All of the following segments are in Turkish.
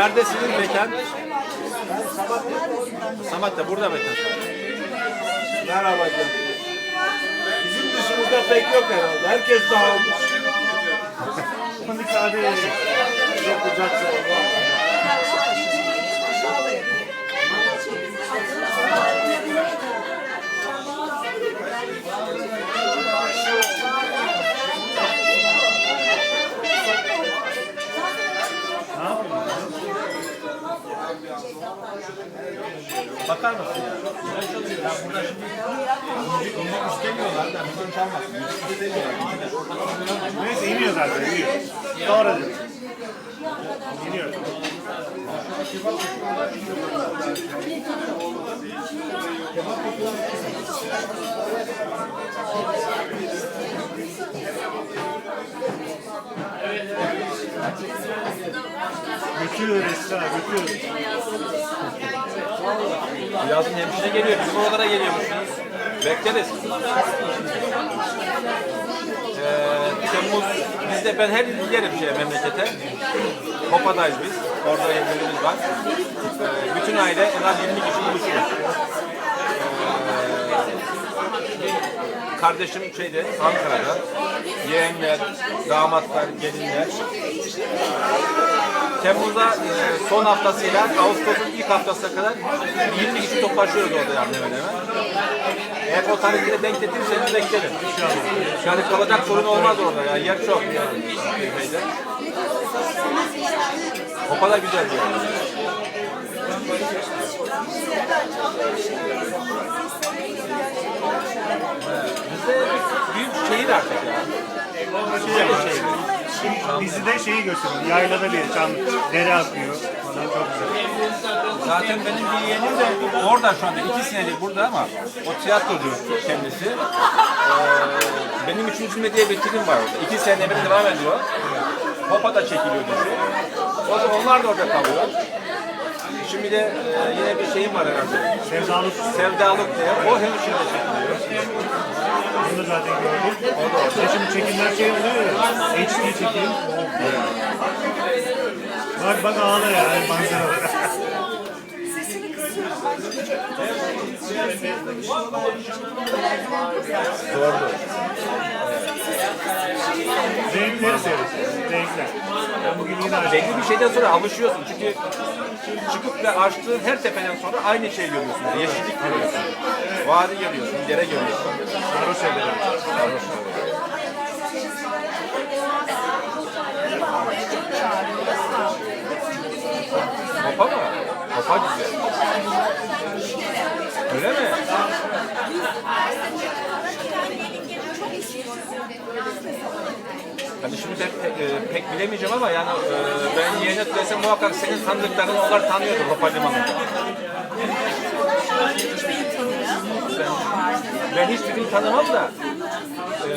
Neredesiniz mekan? Samat'ta burada mekan. Merhaba canım. Bizim dışımızda pek yok herhalde. Herkes dağılmış. Panik abi Bakar mısın ya? Burada şimdi dinlemek istemiyorlar da müzik çalmasın. Neyse iniyor zaten iniyor. Doğru diyor. İniyor. Götürüyor Esra, götürüyor. Yazın hemşire geliyor. Bizim oralara geliyormuşsunuz. Bekleriz. Ee, Temmuz, biz de ben her yıl giderim şeye, memlekete. Kopa'dayız biz. Orada evlerimiz var. Ee, bütün aile en az 20 kişi buluşuyoruz. Ee, kardeşim şeyde, Ankara'da. Yeğenler, damatlar, gelinler. Temmuz'da e, son haftasıyla Ağustos'un ilk haftasına kadar 20 kişi toplaşıyoruz orada yani hemen hemen. Eğer o tarihlere denk getirirseniz beklerim. Yani kalacak sorun olmaz orada yani yer çok yani. Hopa da güzel bir yer. Bizde büyük şehir artık ya. Şey Şimdi dizide şeyi gösteriyor. Yaylada bir çam, dere akıyor. Falan çok güzel. Zaten benim bir yeğenim de orada şu anda iki senedir burada ama o tiyatrocu kendisi. Ee, benim üçüncü medya bir film var orada. İki sene beri devam ediyor. Hopa da çekiliyor dizi. O zaman onlar da orada kalıyor. Şimdi de e, yine bir şeyim var herhalde. Sevdalık. Sevdalık diye. O hemşire çekiliyor. Bunu zaten gördük. İşte şimdi çekimler şey oluyor. HD çekim. Bak bak ağla ya manzaralara. Doğru. Renkleri seyret. Renkler. Ben bugün yine açtım. Belli bir şeyden sonra alışıyorsun çünkü çıkıp ve açtığın her tepeden sonra aynı şeyi görüyorsun. Yeşillik görüyorsun. Vadi görüyorsun, dere görüyorsun. Sarhoş ederim. Hopa mı? Hopa güzel. Öyle mi? Hani şimdi pek, e, pek bilemeyeceğim ama yani e, ben yeğenet desem muhakkak senin tanıdıkların onlar tanıyordur Hopa Limanı'nda. Ben, ben hiçbirini tanımam da e,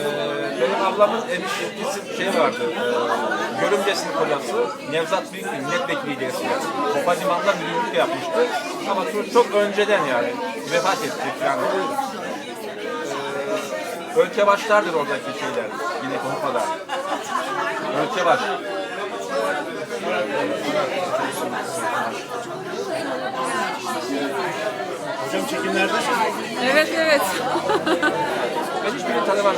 benim ablamın eniştesi şey vardı, e, görümcesinin kocası Nevzat Büyük milletvekili eskiden. Hopa Limanı'nda müdürlük yapmıştı ama çok, çok önceden yani vefat etti yani. E, ölçe başlardır oradaki şeyler yine Hopa'da. Ölçe baş. Hocam çekimlerde Evet evet. Ben hiçbirini tanımam.